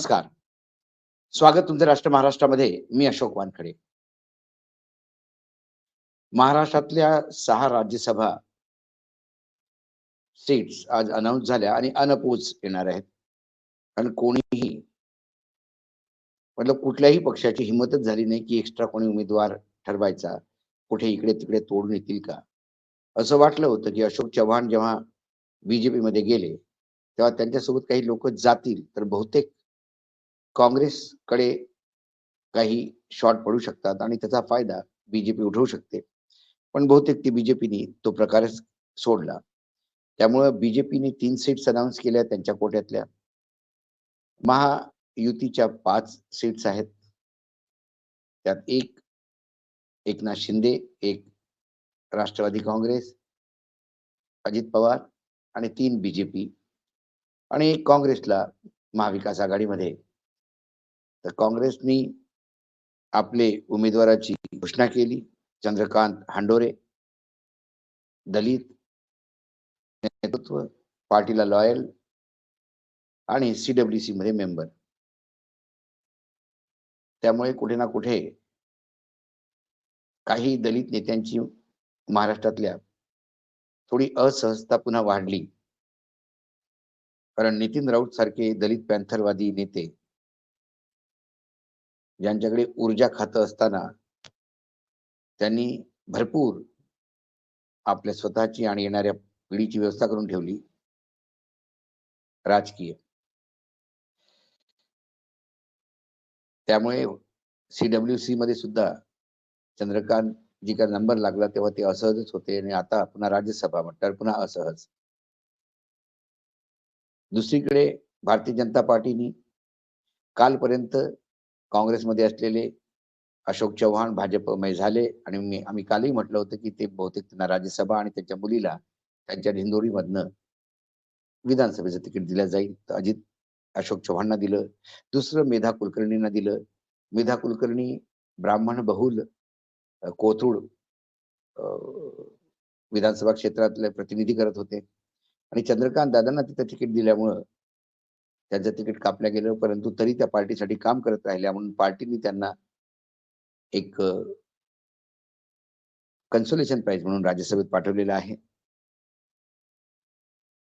नमस्कार. स्वागत तुमचं राष्ट्र महाराष्ट्रामध्ये. मी अशोक वानखडे. महाराष्ट्रातल्या सहा राज्यसभा सीट्स आज अनाऊन्स झाल्या आणि अनपोज येणार आहेत. आणि कोणीही मतलब कुठल्याही पक्षाची हिंमतच झाली नाही की एक्स्ट्रा कोणी उमेदवार ठरवायचा. कुठे इकडे तिकडे तोडून येतील का? असं वाटलं होतं की अशोक चव्हाण जेव्हा बीजेपी मध्ये गेले तेव्हा त्यांच्यासोबत काही लोक जातील तर बहुतेक काँग्रेसकडे काही शॉर्ट पडू शकतात आणि त्याचा फायदा बीजेपी उठवू शकते. पण बहुतेक ती बीजेपीने तो प्रकारच सोडला. त्यामुळं बीजेपीने तीन सीट्स अनाऊन्स केल्या त्यांच्या कोट्यातल्या. महायुतीच्या पाच सीट्स आहेत. त्यात एक एकनाथ शिंदे एक राष्ट्रवादी काँग्रेस अजित पवार आणि तीन बीजेपी. आणि एक काँग्रेसला महाविकास आघाडीमध्ये तर काँग्रेसनी आपले उमेदवाराची घोषणा केली. चंद्रकांत हांडोरे दलित नेतृत्व पार्टीला लॉयल आणि सी डब्ल्यूसी मध्ये मेंबर त्यामुळे कुठे ना कुठे काही दलित नेत्यांची महाराष्ट्रातल्या थोडी असहजता पुन्हा वाढली. कारण नितीन राऊत सारखे दलित पॅन्थरवादी नेते ज्यांच्याकडे ऊर्जा खातं असताना त्यांनी भरपूर आपल्या स्वतःची आणि येणाऱ्या पिढीची व्यवस्था करून ठेवली. राजकीय. त्यामुळे सी डब्ल्यूसी मध्ये सुद्धा चंद्रकांत जी का नंबर लागला तेव्हा ते असहजच होते आणि आता पुन्हा राज्यसभा म्हटल्यावर पुन्हा असहज. दुसरीकडे भारतीय जनता पार्टीनी कालपर्यंत काँग्रेसमध्ये असलेले अशोक चव्हाण भाजपमय झाले. आणि मी आम्ही कालही म्हटलं होतं की ते बहुतेक त्यांना राज्यसभा आणि त्यांच्या मुलीला त्यांच्या ढिंदोरीमधनं विधानसभेचं तिकीट दिलं जाईल. तर अजित अशोक चव्हाणना दिलं. दुसरं मेधा कुलकर्णींना दिलं. मेधा कुलकर्णी ब्राह्मण बहुल कोथरूड विधानसभा क्षेत्रातले प्रतिनिधी करत होते. आणि चंद्रकांत दादांना तिथं तिकीट दिल्यामुळं त्यांचं तिकीट कापल्या गेलं परंतु तरी त्या पार्टीसाठी काम करत राहिल्या म्हणून पार्टीने त्यांना एक कन्सोलेशन प्राइज म्हणून राज्यसभेत पाठवलेलं आहे.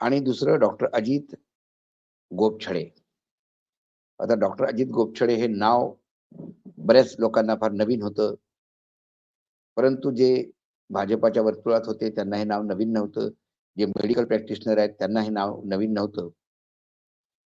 आणि दुसरं डॉक्टर अजित गोपछडे. आता डॉक्टर अजित गोपछडे हे नाव बऱ्याच लोकांना फार नवीन होतं. परंतु जे भाजपाच्या वर्तुळात होते त्यांना हे नाव नवीन नव्हतं. जे मेडिकल प्रॅक्टिशनर आहेत त्यांना हे नाव नवीन नव्हतं.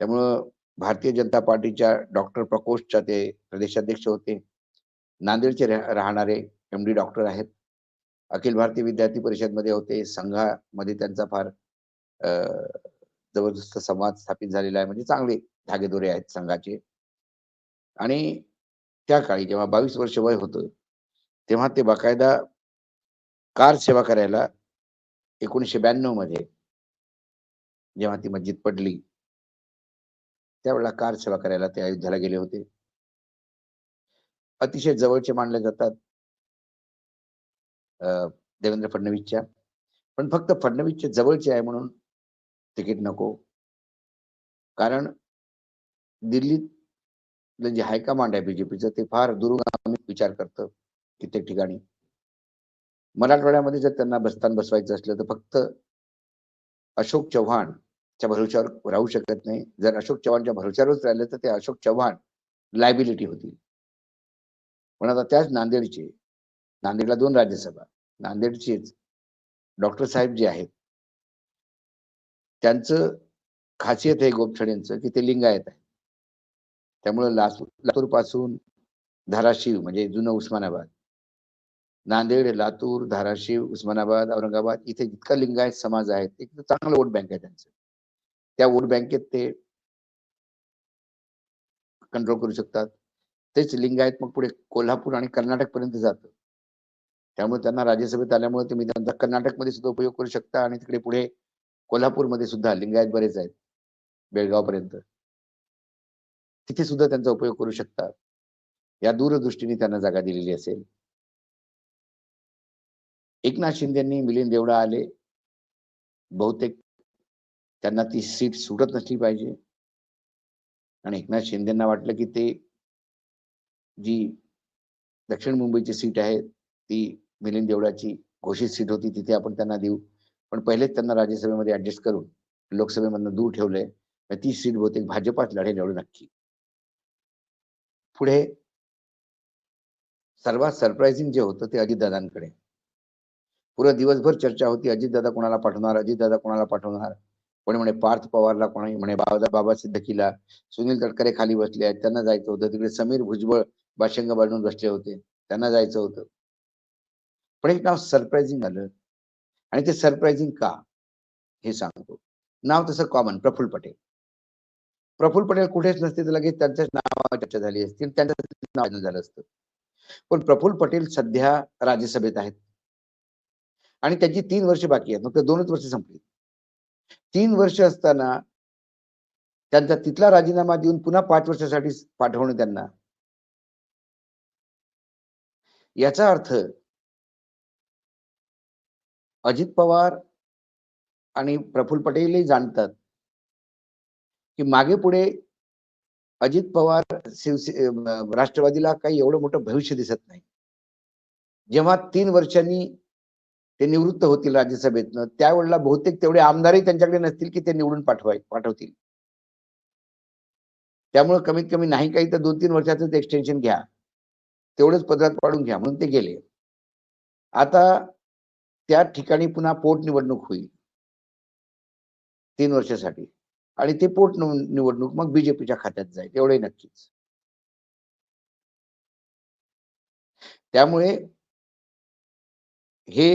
त्यामुळं भारतीय जनता पार्टीच्या डॉक्टर प्रकोष्ठच्या ते प्रदेशाध्यक्ष होते. नांदेडचे राहणारे एम डी डॉक्टर आहेत. अखिल भारतीय विद्यार्थी परिषदमध्ये होते. संघामध्ये त्यांचा फार जबरदस्त संवाद स्थापित झालेला आहे. म्हणजे चांगले धागेदोरे आहेत संघाचे. आणि त्या काळी जेव्हा बावीस वर्ष वय होतं तेव्हा ते बाकायदा कार सेवा करायला एकोणीसशे ब्याण्णवमध्ये जेव्हा ती मस्जिद पडली त्यावेळेला कार सेवा करायला ते अयोध्याला गेले होते. अतिशय जवळचे मानले जातात. देवेंद्र फडणवीसच्या. पण फक्त फडणवीसचे जवळचे आहे म्हणून तिकीट नको. कारण दिल्लीत जे हायकमांड आहे बीजेपीचं ते फार दुरुगामी विचार करतं कित्येक ठिकाणी. मराठवाड्यामध्ये जर त्यांना बसतान बसवायचं असलं तर फक्त अशोक चव्हाण च्या भरोश्यावर राहू शकत नाही. जर अशोक चव्हाणच्या भरोश्यावरच राहिले तर ते अशोक चव्हाण लायबिलिटी होती पण आता त्याच नांदेडचे नांदेडला दोन राज्यसभा नांदेडचेच डॉक्टर साहेब जे आहेत त्यांचं खासियत आहे गोपछडेंचं की ते लिंगायत आहे. त्यामुळं लातूरपासून धाराशिव म्हणजे जुनं उस्मानाबाद नांदेड लातूर धाराशिव उस्मानाबाद औरंगाबाद इथे जितका लिंगायत समाज आहे एक चांगलं वोट बँक आहे त्यांचं. त्या वोट बँकेत ते कंट्रोल करू शकतात. तेच लिंगायत मग पुढे कोल्हापूर आणि कर्नाटक पर्यंत जातं. त्यामुळे त्यांना राज्यसभेत आल्यामुळे तुम्ही त्यांचा कर्नाटकमध्ये सुद्धा उपयोग करू शकता आणि तिकडे पुढे कोल्हापूरमध्ये सुद्धा लिंगायत बरेच आहेत बेळगावपर्यंत. तिथे सुद्धा त्यांचा उपयोग करू शकता. या दूरदृष्टीने त्यांना जागा दिलेली असेल. एकनाथ शिंदेंनी मिलिंद देवडा आले. बहुतेक त्यांना ती सीट सुटत नसली पाहिजे. आणि एकनाथ शिंदेना वाटलं की ते जी दक्षिण मुंबईची सीट आहे ती मिलिंद देवळाची घोषित सीट होती तिथे आपण त्यांना देऊ. पण पहिलेच त्यांना राज्यसभेमध्ये ऍडजस्ट करून लोकसभेमधनं दूर ठेवलंय. ती सीट बहुतेक भाजपाच लढेल एवढं नक्की. पुढे सर्वात सरप्राइझिंग जे होतं ते अजितदादांकडे. पुरं दिवसभर चर्चा होती अजितदादा कोणाला पाठवणार अजितदादा कोणाला पाठवणार? कोणी म्हणे पार्थ पवारला कोणी म्हणे बाबा बाबा सिद्दकीला सुनील तटकरे खाली बसले आहेत त्यांना जायचं होतं. तिकडे समीर भुजबळ बाशंग बांधून बसले होते. त्यांना जायचं होतं. पण एक नाव सरप्राइझिंग आलं. आणि ते सरप्राइझिंग का? हे सांगतो. नाव तसं कॉमन प्रफुल्ल पटेल. प्रफुल्ल पटेल कुठेच नसते तर लगेच त्यांच्याच नावावर चर्चा झाली असती त्यांच्या नाव झालं असतं. पण प्रफुल्ल पटेल सध्या राज्यसभेत आहेत. आणि त्यांची तीन वर्ष बाकी आहेत. फक्त दोनच वर्ष संपली. तीन वर्ष असताना त्यांचा तिथला राजीनामा देऊन पुन्हा पाच वर्षासाठी पाठवणं त्यांना. याचा अर्थ अजित पवार आणि प्रफुल्ल पटेलही जाणतात की मागे पुढे अजित पवार शिवसे राष्ट्रवादीला काही एवढं मोठं भविष्य दिसत नाही. जेव्हा तीन वर्षांनी ते निवृत्त होतील राज्यसभेतनं. त्यावेळेला बहुतेक तेवढे आमदारही त्यांच्याकडे नसतील की ते निवडून पाठवाय पाठवतील. त्यामुळे कमीत कमी नाही काही तर दोन तीन वर्षाचं एक्सटेन्शन घ्या. तेवढंच पदरात पाडून घ्या म्हणून ते गेले. आता त्या ठिकाणी पुन्हा पोटनिवडणूक होईल. तीन वर्षासाठी. आणि ते पोट निवडणूक मग बीजेपीच्या खात्यात जाईल. एवढे नक्कीच. त्यामुळे हे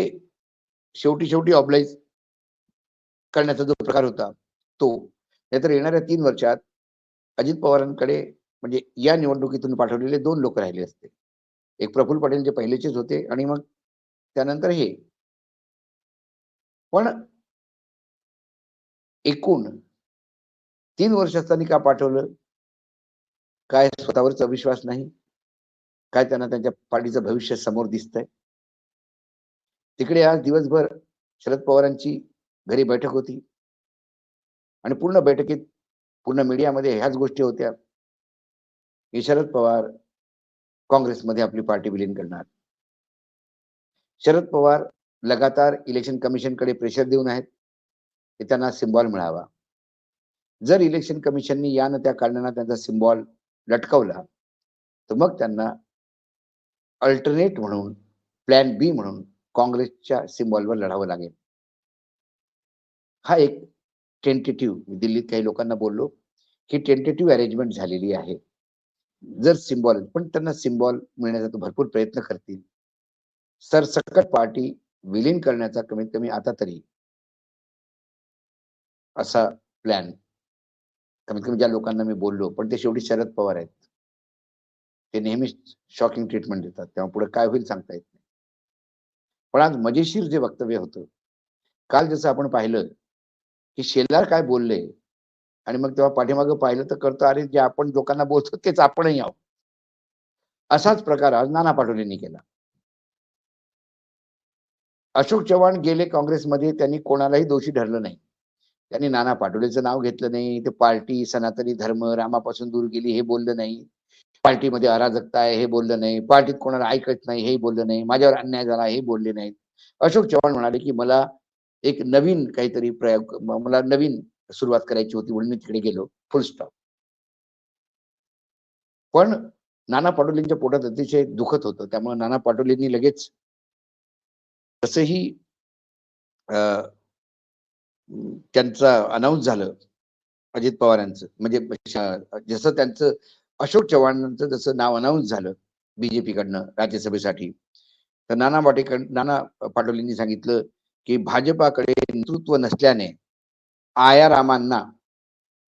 शेवटी शेवटी ऑबलाईज करण्याचा जो प्रकार होता तो. नाहीतर येणाऱ्या तीन वर्षात अजित पवारांकडे म्हणजे या निवडणुकीतून पाठवलेले दोन लोक राहिले असते. एक प्रफुल्ल पटेल जे पहिलेचेच होते आणि मग त्यानंतर हे. पण एकूण तीन वर्ष असताना का पाठवलं? काय स्वतःवरचा विश्वास नाही? काय त्यांना त्यांच्या पार्टीचं भविष्य समोर दिसतंय? तिकडे आज दिवसभर शरद पवारांची घरी बैठक होती. आणि पूर्ण बैठकीत पूर्ण मीडियामध्ये ह्याच गोष्टी होत्या. की शरद पवार काँग्रेसमध्ये आपली पार्टी विलीन करणार. शरद पवार लगातार इलेक्शन कमिशनकडे प्रेशर देऊन आहेत. की त्यांना सिम्बॉल मिळावा. जर इलेक्शन कमिशननी या न त्या कारणांना त्यांचा सिम्बॉल लटकवला तर मग त्यांना अल्टरनेट म्हणून प्लॅन बी म्हणून काँग्रेसच्या सिम्बॉलवर लढावं लागेल. हा एक टेंटेटिव्ह दिल्लीत काही लोकांना बोललो की टेंटेटिव्ह अरेंजमेंट झालेली आहे. जर सिम्बॉल पण त्यांना सिम्बॉल मिळण्याचा भरपूर प्रयत्न करतील. सरसकट पार्टी विलीन करण्याचा कमीत कमी आता तरी असा प्लॅन कमीत कमी ज्या लोकांना मी बोललो पण ते शेवटी शरद पवार आहेत. ते नेहमीच शॉकिंग ट्रीटमेंट देतात. तेव्हा पुढे काय होईल सांगता येत पण आज मजेशीर जे वक्तव्य होतं काल जसं आपण पाहिलं की शेलार काय बोलले आणि मग तेव्हा पाठीमागं पाहिलं तर करतो अरे जे आपण लोकांना बोलतो तेच आपणही आहोत. असाच प्रकार आज नाना पाटोलेंनी केला. अशोक चव्हाण गेले काँग्रेसमध्ये त्यांनी कोणालाही दोषी ठरलं नाही. त्यांनी नाना पाटोलेचं नाव घेतलं नाही ते पार्टी सनातनी धर्म रामापासून दूर गेली हे बोललं नाही. पार्टीमध्ये अराजकता आहे हे बोललं नाही. पार्टीत कोणाला ऐकत नाही हे बोललं नाही. माझ्यावर अन्याय झाला हे बोलले नाहीत. अशोक चव्हाण म्हणाले की मला एक नवीन काहीतरी प्रयोग मला नवीन सुरुवात करायची होती म्हणून मी तिकडे गेलो. फुल स्टॉप पण नाना पाटोलींच्या पोटात अतिशय दुखत होतं. त्यामुळे नाना पाटोलींनी लगेच तसंही त्यांचं अनाऊन्स झालं. अजित पवार यांचं म्हणजे जसं त्यांचं अशोक चव्हाणांचं जसं नाव अनाऊन्स झालं बीजेपीकडनं राज्यसभेसाठी तर नाना पाटेकड नाना पाटोलेंनी सांगितलं की भाजपाकडे नेतृत्व नसल्याने आयारामांना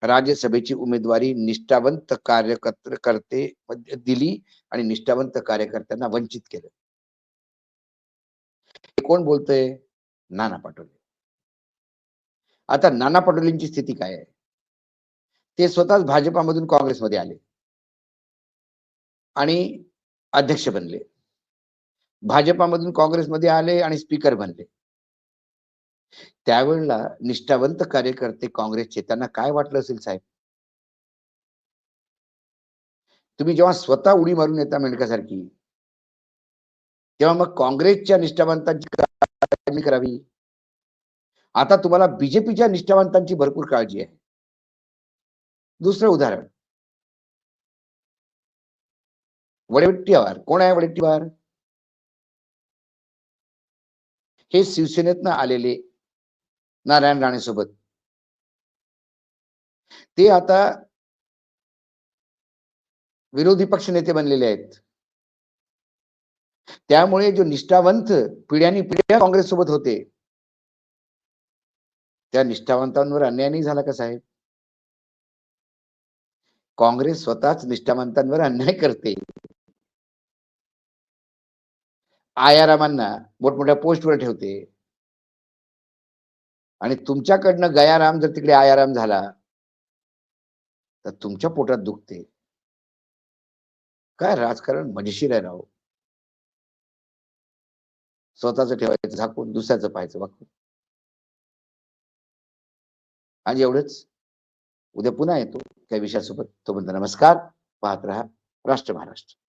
राज्यसभेची उमेदवारी निष्ठावंत कार्यकर्ते दिली आणि निष्ठावंत कार्यकर्त्यांना वंचित केलं. कोण बोलतय? नाना पाटोले. आता नाना पटोलेंची स्थिती काय आहे? ते स्वतःच भाजपामधून काँग्रेसमध्ये आले. आणि अध्यक्ष बनले. भाजपामधून काँग्रेसमध्ये आले आणि स्पीकर बनले. त्यावेळेला निष्ठावंत कार्यकर्ते काँग्रेसचे त्यांना काय वाटलं असेल साहेब? तुम्ही जेव्हा स्वतः उडी मारून येता मेंढकासारखी तेव्हा मग काँग्रेसच्या निष्ठावंतांची करावी. आता तुम्हाला बीजेपीच्या निष्ठावंतांची भरपूर काळजी आहे. दुसरं उदाहरण. वडेवट्टीवार कोण आहे वडेट्टीवार हे शिवसेनेतनं आलेले नारायण राणेसोबत. ते आता विरोधी पक्ष नेते बनलेले आहेत. त्यामुळे जो निष्ठावंत पिढ्यानी पिढ्या काँग्रेस सोबत होते त्या निष्ठावंतांवर अन्याय नाही झाला का साहेब? काँग्रेस स्वतःच निष्ठावंतांवर अन्याय करते. आयारामांना मोठमोठ्या पोस्टवर ठेवते. आणि तुमच्याकडनं गयाराम जर तिकडे आयाराम झाला तर तुमच्या पोटात दुखते. काय राजकारण? मजेशीर आहे राव. स्वतःच ठेवायचं झाकून दुसऱ्याचं पाहायचं वाकून. आणि एवढंच. उद्या पुन्हा येतो त्या विषयासोबत. तोपर्यंत नमस्कार. पाहत राहा. राष्ट्र महाराष्ट्र.